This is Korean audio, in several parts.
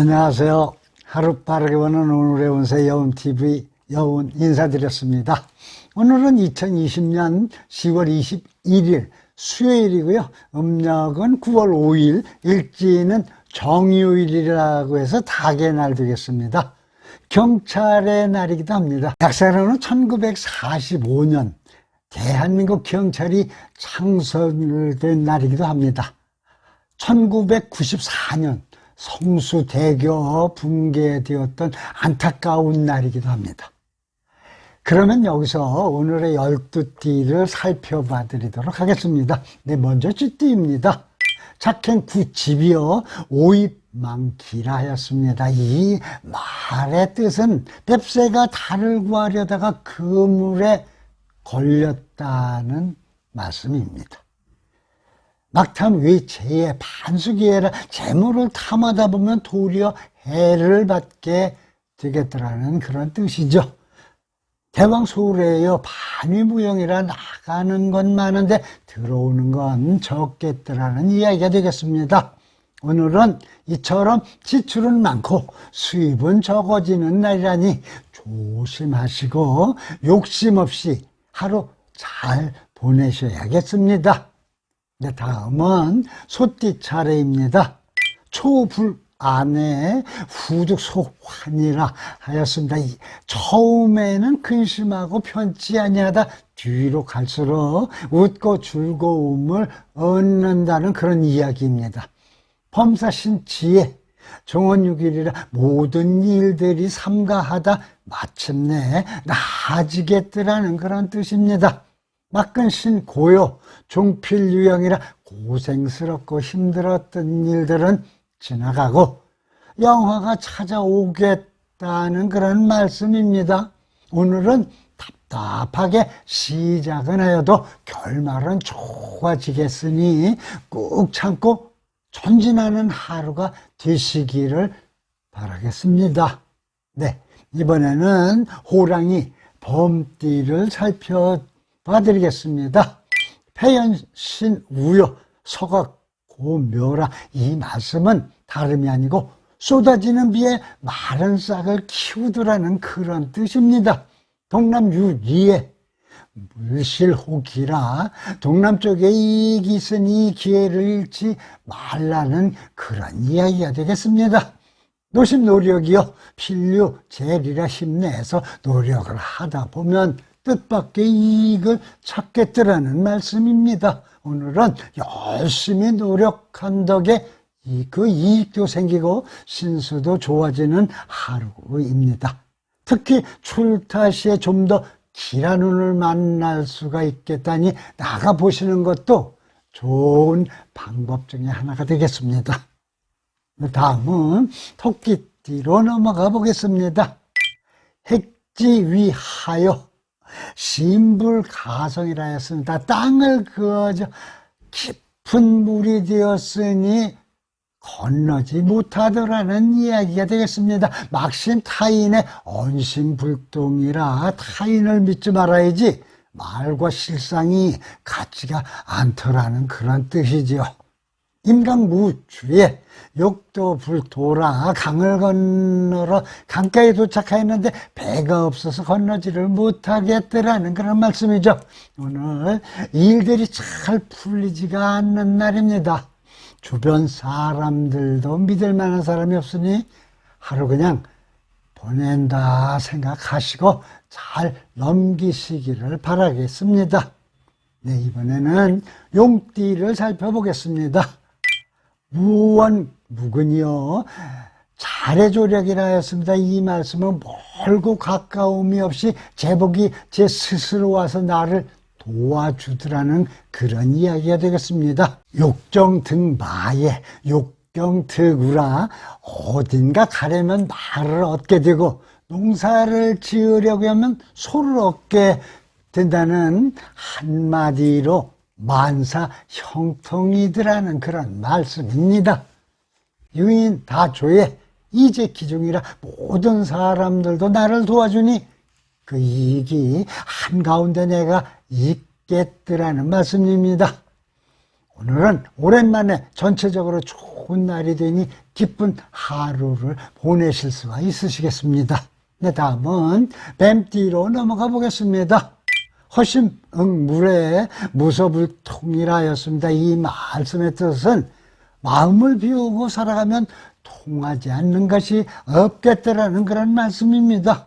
안녕하세요. 하루 빠르게 보는 오늘의 운세 여운TV 여운 인사드렸습니다. 오늘은 2020년 10월 21일 수요일이고요. 음력은 9월 5일, 일지는 정유일이라고 해서 닭의 날 되겠습니다. 경찰의 날이기도 합니다. 약사로는 1945년 대한민국 경찰이 창설된 날이기도 합니다. 1994년 성수대교 붕괴되었던 안타까운 날이기도 합니다. 그러면 여기서 오늘의 열두 띠를 살펴봐 드리도록 하겠습니다. 네, 먼저 쥐띠입니다. 착행 구집이요, 오입 망기라 하였습니다. 이 말의 뜻은 뱁새가 달을 구하려다가 그물에 걸렸다는 말씀입니다. 막탐 외체의 반수기에라 재물을 탐하다 보면 도리어 해를 받게 되겠더라는 그런 뜻이죠. 대왕 소래여 반위무용이라 나가는 건 많은데 들어오는 건 적겠더라는 이야기가 되겠습니다. 오늘은 이처럼 지출은 많고 수입은 적어지는 날이라니 조심하시고 욕심 없이 하루 잘 보내셔야겠습니다. 네, 다음은 소띠 차례입니다. 초불 안에 후죽 소환이라 하였습니다. 처음에는 근심하고 편치 아니하다 뒤로 갈수록 웃고 즐거움을 얻는다는 그런 이야기입니다. 범사신 지혜, 정원육일이라 모든 일들이 삼가하다 마침내 나아지겠더라는 그런 뜻입니다. 막근신 고요, 종필 유형이라 고생스럽고 힘들었던 일들은 지나가고 영화가 찾아오겠다는 그런 말씀입니다. 오늘은 답답하게 시작은 하여도 결말은 좋아지겠으니 꾹 참고 전진하는 하루가 되시기를 바라겠습니다. 네, 이번에는 호랑이 범띠를 살펴 봐드리겠습니다. 폐연신 우여 서각 고묘라 이 말씀은 다름이 아니고 쏟아지는 비에 마른 싹을 키우더라는 그런 뜻입니다. 동남 유리에 물실호기라 동남쪽에 이익이 있으니 기회를 잃지 말라는 그런 이야기가 되겠습니다. 노심 노력이요 필류 재리라 힘내서 노력을 하다 보면 뜻밖의 이익을 찾겠더라는 말씀입니다. 오늘은 열심히 노력한 덕에 그 이익도 생기고 신수도 좋아지는 하루입니다. 특히 출타 시에 좀더 기란운을 만날 수가 있겠다니 나가 보시는 것도 좋은 방법 중에 하나가 되겠습니다. 다음은 토끼띠로 넘어가 보겠습니다. 핵지 위하여 신불가성이라 했습니다. 땅을 그어져 깊은 물이 되었으니 건너지 못하더라는 이야기가 되겠습니다. 막신 타인의 언심불동이라 타인을 믿지 말아야지 말과 실상이 같지가 않더라는 그런 뜻이지요. 임강무주에 욕도 불도라 강을 건너러 강가에 도착하였는데 배가 없어서 건너지를 못하겠더라는 그런 말씀이죠. 오늘 일들이 잘 풀리지가 않는 날입니다. 주변 사람들도 믿을 만한 사람이 없으니 하루 그냥 보낸다 생각하시고 잘 넘기시기를 바라겠습니다. 네, 이번에는 용띠를 살펴보겠습니다. 무원 무근이요. 잘해조력이라 했습니다. 이 말씀은 멀고 가까움이 없이 제복이 제 스스로 와서 나를 도와주더라는 그런 이야기가 되겠습니다. 욕정 등 마에 욕경 득우라 어딘가 가려면 말을 얻게 되고 농사를 지으려고 하면 소를 얻게 된다는 한마디로 만사 형통이더라는 그런 말씀입니다. 유인 다조의 이제 기중이라 모든 사람들도 나를 도와주니 그 이익이 한가운데 내가 있겠더라는 말씀입니다. 오늘은 오랜만에 전체적으로 좋은 날이 되니 기쁜 하루를 보내실 수가 있으시겠습니다. 네, 다음은 뱀띠로 넘어가 보겠습니다. 허심 응물에 무소불통이라였습니다. 이 말씀의 뜻은 마음을 비우고 살아가면 통하지 않는 것이 없겠다라는 그런 말씀입니다.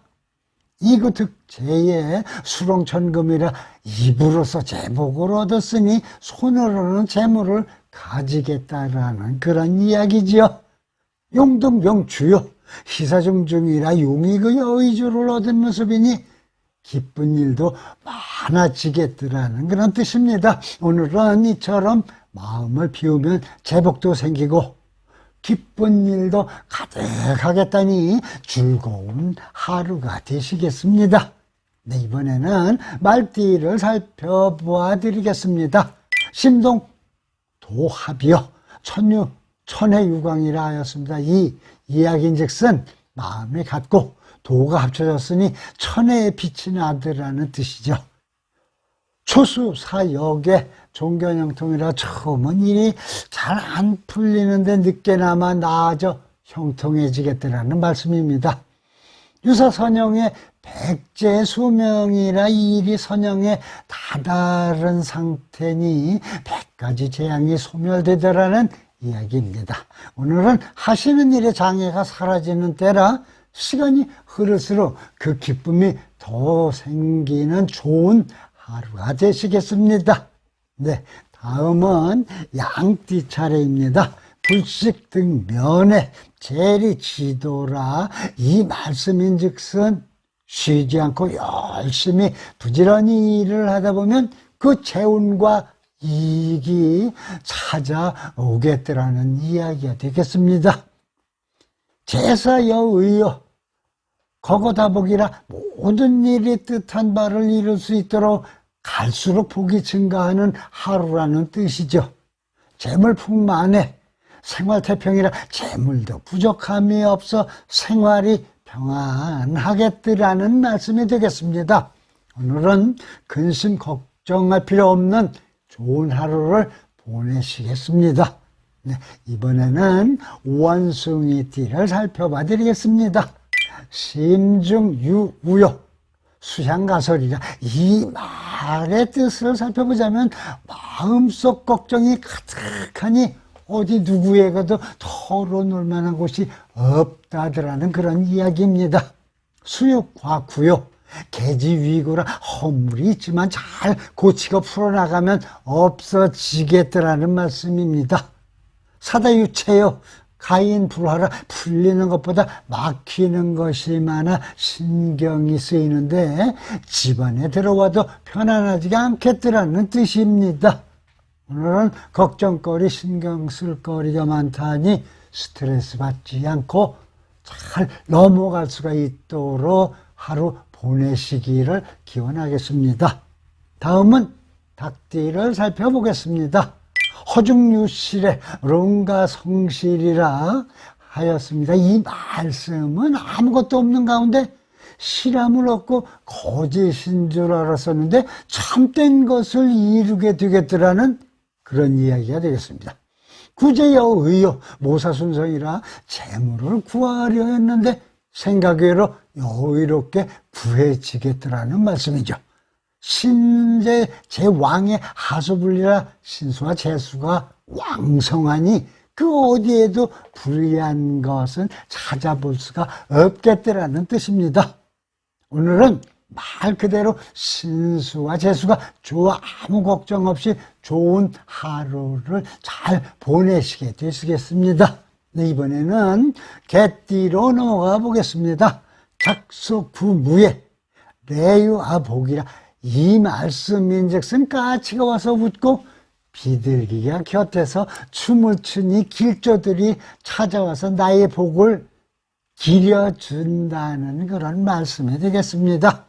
이구득 제의 수롱천금이라 입으로서 제복을 얻었으니 손으로는 재물을 가지겠다라는 그런 이야기지요. 용등병 주요 희사중 중이라 용이 그 여의주를 얻은 모습이니 기쁜 일도 많아지겠더라는 그런 뜻입니다. 오늘은 이처럼 마음을 비우면 제복도 생기고 기쁜 일도 가득하겠다니 즐거운 하루가 되시겠습니다. 네, 이번에는 말띠를 살펴보아 드리겠습니다. 심동 도합이요. 천유, 천해유광이라 하였습니다. 이 이야기인 즉슨 마음이 같고 도가 합쳐졌으니 천해의 빛이 나더라는 뜻이죠. 초수 사역의 종견형통이라 처음은 일이 잘 안 풀리는데 늦게나마 나아져 형통해지겠다라는 말씀입니다. 유사 선영의 백제 수명이라 이 일이 선영에 다다른 상태니 백가지 재앙이 소멸되더라는 이야기입니다. 오늘은 하시는 일의 장애가 사라지는 때라 시간이 흐를수록 그 기쁨이 더 생기는 좋은 하루가 되시겠습니다. 네, 다음은 양띠 차례입니다. 불식 등 면에 재리 지도라 이 말씀인 즉슨 쉬지 않고 열심히 부지런히 일을 하다 보면 그 재운과 이익이 찾아오겠더라는 이야기가 되겠습니다. 제사여의여 거거다복이라 모든 일이 뜻한 바를 이룰 수 있도록 갈수록 복이 증가하는 하루라는 뜻이죠. 재물 풍만에 생활 태평이라 재물도 부족함이 없어 생활이 평안하겠더라는 말씀이 되겠습니다. 오늘은 근심 걱정할 필요 없는 좋은 하루를 보내시겠습니다. 네, 이번에는 원숭이띠를 살펴봐 드리겠습니다. 심중유우요 수향가설이라 이 말의 뜻을 살펴보자면 마음속 걱정이 가득하니 어디 누구에게도 털어놓을 만한 곳이 없다더라는 그런 이야기입니다. 수육과구요 개지위고라 허물이 있지만 잘 고치고 풀어나가면 없어지겠더라는 말씀입니다. 사다유체요 가인 불화라 풀리는 것보다 막히는 것이 많아 신경이 쓰이는데 집안에 들어와도 편안하지가 않겠더라는 뜻입니다. 오늘은 걱정거리, 신경 쓸 거리가 많다니 스트레스 받지 않고 잘 넘어갈 수가 있도록 하루 보내시기를 기원하겠습니다. 다음은 닭띠를 살펴보겠습니다. 허중유실의 롱가 성실이라 하였습니다. 이 말씀은 아무것도 없는 가운데 실함을 얻고 거짓인 줄 알았었는데 참된 것을 이루게 되겠더라는 그런 이야기가 되겠습니다. 구제여 의여 모사순성이라 재물을 구하려 했는데 생각외로 여유롭게 구해지겠더라는 말씀이죠. 신제 제 왕의 하수분리라 신수와 재수가 왕성하니 그 어디에도 불리한 것은 찾아볼 수가 없겠더라는 뜻입니다. 오늘은 말 그대로 신수와 재수가 좋아 아무 걱정 없이 좋은 하루를 잘 보내시게 되시겠습니다. 네, 이번에는 개띠로 넘어가 보겠습니다. 작소구무에 레유아복이라 이 말씀인즉슨 까치가 와서 웃고 비둘기가 곁에서 춤을 추니 길조들이 찾아와서 나의 복을 기려준다는 그런 말씀이 되겠습니다.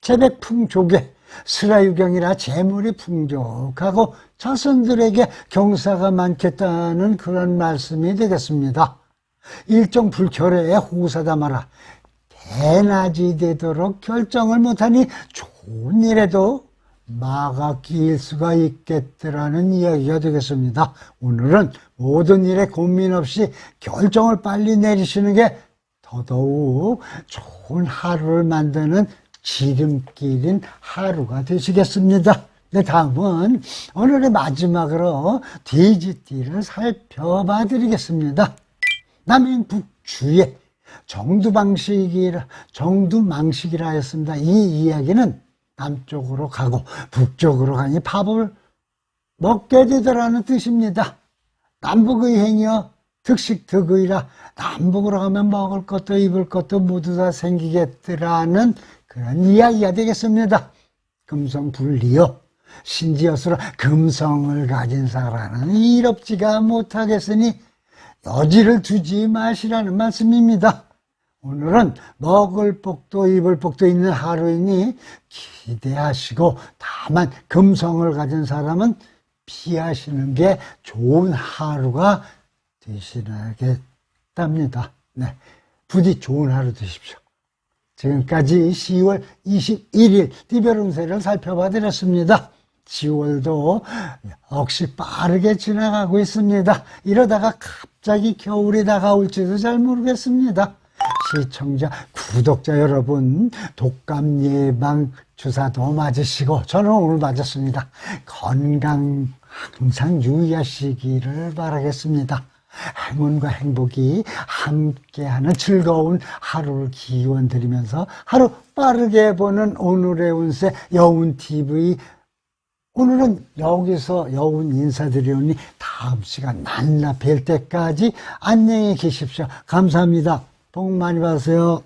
재백풍족에 스라유경이라 재물이 풍족하고 자손들에게 경사가 많겠다는 그런 말씀이 되겠습니다. 일정 불결에 호사다마라 대낮이 되도록 결정을 못하니 좋은 일에도 마가 끼일 수가 있겠더라는 이야기가 되겠습니다. 오늘은 모든 일에 고민 없이 결정을 빨리 내리시는 게 더더욱 좋은 하루를 만드는 지름길인 하루가 되시겠습니다. 네, 다음은 오늘의 마지막으로 돼지띠를 살펴봐 드리겠습니다. 남인 북 주에 정두방식이라, 정두망식이라 했습니다. 이 이야기는 남쪽으로 가고 북쪽으로 가니 밥을 먹게 되더라는 뜻입니다. 남북의행이여 특식특의라 남북으로 가면 먹을 것도 입을 것도 모두 다 생기겠더라는 그런 이야기가 되겠습니다. 금성분리여 신지어스로 금성을 가진 사람은 이롭지가 못하겠으니 여지를 두지 마시라는 말씀입니다. 오늘은 먹을 복도 입을 복도 있는 하루이니 기대하시고 다만 금성을 가진 사람은 피하시는 게 좋은 하루가 되시겠답니다. 네. 부디 좋은 하루 되십시오. 지금까지 10월 21일 띠별 운세를 살펴봐 드렸습니다. 10월도 역시 빠르게 지나가고 있습니다. 이러다가 갑자기 겨울이 다가올지도 잘 모르겠습니다. 시청자, 구독자 여러분, 독감 예방 주사도 맞으시고, 저는 오늘 맞았습니다. 건강 항상 유의하시기를 바라겠습니다. 행운과 행복이 함께하는 즐거운 하루를 기원 드리면서 하루 빠르게 보는 오늘의 운세 여운TV 오늘은 여기서 여운 인사드리오니 다음 시간 만나 뵐 때까지 안녕히 계십시오. 감사합니다. 복 많이 받으세요.